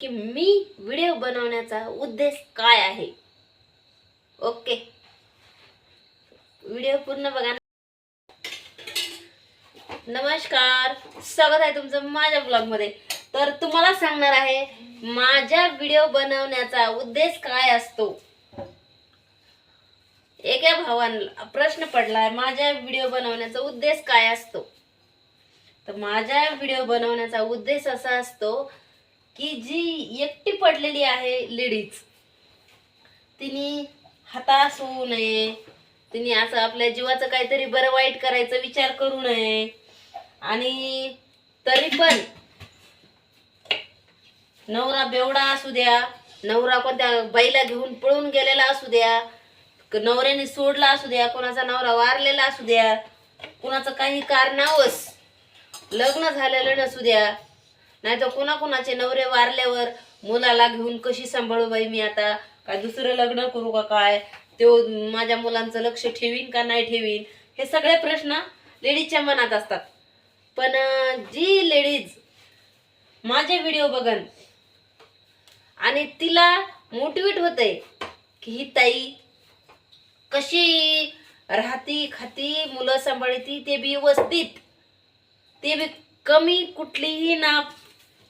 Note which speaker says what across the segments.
Speaker 1: की मी व्हिडिओ बनवण्याचा उद्देश काय आहे? ओके. व्हिडिओ पूर्ण बघा. नमस्कार. स्वागत आहे तुमचं माझ्या ब्लॉगमध्ये. तर तुम्हाला सांगणार आहे माझ्या व्हिडिओ बनवण्याचा उद्देश काय असतो? एका भावांना प्रश्न पडलाय माझ्या व्हिडिओ बनवण्याचा उद्देश काय असतो? तर माझ्या व्हिडिओ बनवण्याचा उद्देश असा असतो की जी एकटी पडलेली आहे लेडीज तिने हताश होऊ नये. तिने असं आपल्या जीवाचं काहीतरी बरं वाईट करायचा विचार करू नये. आणि तरी पण नवरा बेवडा असू द्या नवरा कोणत्या बाईला घेऊन पळून गेलेला असू द्या नवऱ्याने सोडला असू द्या कोणाचा नवरा वारलेला असू द्या कुणाचं काही कारणावस लग्न झालेलं नसू द्या नाही तर कोणाकोणाचे नवरे वारल्यावर मुलाला घेऊन कशी सांभाळू बाई मी आता? काय दुसरं लग्न करू का काय? तो माझ्या मुलांचं लक्ष ठेवीन का नाही ठेवीन? हे सगळे प्रश्न लेडीजच्या मनात असतात. पण जी लेडीज माझे व्हिडिओ बघन आणि तिला मोटिवेट होते की ही ताई कशी राहती खाती मुलं सांभाळती ते बी व्यवस्थित. ते बी कमी कुठलीही ना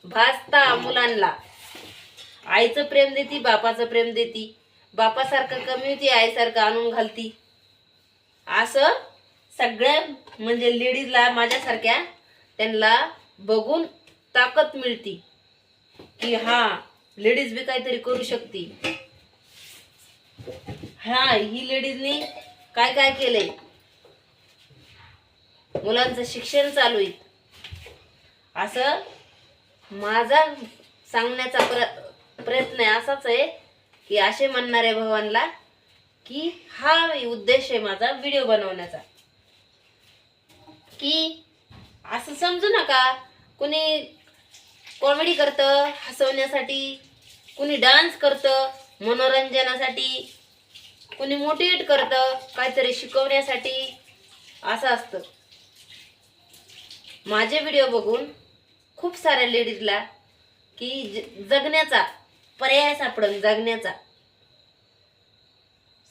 Speaker 1: भासता मुलांना. आईचं प्रेम देती बापाचं प्रेम देती. बापासारखं कमी होती आईसारखं आणून घालती. असं सगळ्या म्हणजे लेडीजला माझ्यासारख्या त्यांना बघून ताकद मिळती. की हा लेडीज बी काहीतरी करू शकते. हा ही लेडीजनी काय काय केलंय? मुलांचं शिक्षण चालू आहे. असं माझा सांगण्याचा प्र प्रयत्न आहे असाच आहे की असे म्हणणारे भावांना की हा उद्देश आहे माझा व्हिडिओ बनवण्याचा. की असं समजू नका कुणी कॉमेडी करतं हसवण्यासाठी कुणी डान्स करतं मनोरंजनासाठी कुणी मोटिवेट करतं काहीतरी शिकवण्यासाठी असं असतं. माझे व्हिडिओ बघून खूप साऱ्या लेडीजला की ज- जगण्याचा पर्याय सापडन जगण्याचा.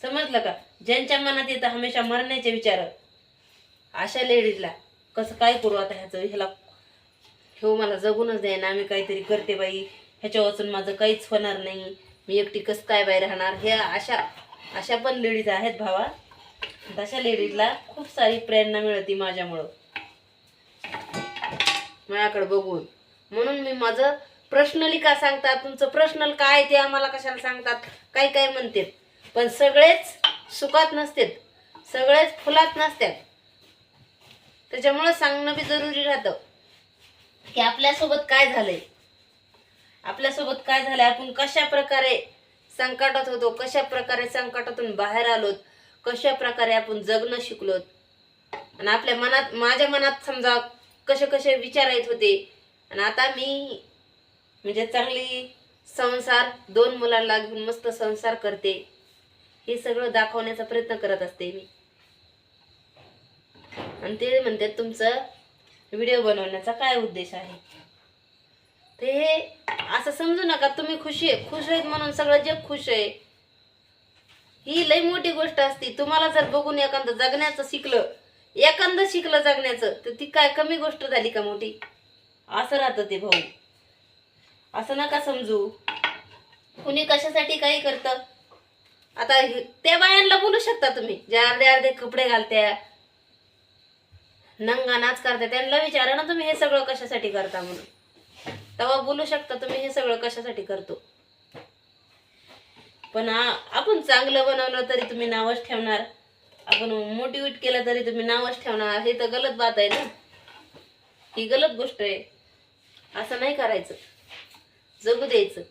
Speaker 1: समजलं का? ज्यांच्या मनात येतं हमेशा मरण्याचे विचार. अशा लेडीजला कसं काय करू आता ह्याचं? ह्याला हे मला जगूनच द्यायना आम्ही काहीतरी करते बाई. ह्याच्या वाचून माझं काहीच होणार नाही. मी एकटी कसं काय बाई राहणार? हे अशा अशा पण लेडीज आहेत भावा. तशा लेडीजला खूप सारी प्रेरणा मिळते माझ्यामुळं. माझ्याकडे बघून. म्हणून मी माझं प्रश्नली का सांगतात तुमचं प्रश्न काय ते आम्हाला कशाला सांगतात काय काय म्हणते. पण सगळेच सुखात नसतात सगळेच फुलात नसतात त्याच्यामुळं सांगणं बी जरुरी राहतं. की आपल्यासोबत काय झालंय? आपल्यासोबत काय झालंय? आपण कशा प्रकारे संकटात होतो कशा प्रकारे संकटातून बाहेर आलोत कशा प्रकारे आपण जगणं शिकलोत? आणि आपल्या मनात माझ्या मनात समजा कसे कसे विचार येत होते. आणि आता मी म्हणजे चांगली संसार दोन मुलांना घेऊन मस्त संसार करते. हे सगळं दाखवण्याचा प्रयत्न करत असते मी. आणि ते म्हणतात तुमचं व्हिडिओ बनवण्याचा काय उद्देश आहे? ते हे असं समजू नका तुम्ही खुशी आहे. खुश आहेत म्हणून सगळं जग खुश आहे. ही लई मोठी गोष्ट असते. तुम्हाला जर बघून एखादं जगण्याचं शिकलं एखादं शिकलं जगण्याचं तर ती काय कमी गोष्ट झाली का मोठी? असं राहतं ते भाऊ. असं नका समजू. कुणी कशासाठी काही करतं? आता त्या बायांना बोलू शकता तुम्ही ज्या अर्धे अर्धे कपडे घालत्या नंगा नाच करता त्यांना विचारा ना तुम्ही हे सगळं कशासाठी करता म्हणून. तेव्हा बोलू शकता तुम्ही हे सगळं कशासाठी करतो. पण आपण चांगलं बनवलं तरी तुम्ही नावच ठेवणार. आपण मोटिवेट केलं तरी तुम्ही नावच ठेवणार. हे तर गलत बात आहे ना. ही गलत गोष्ट आहे. असं नाही करायचं. जगू द्यायचं.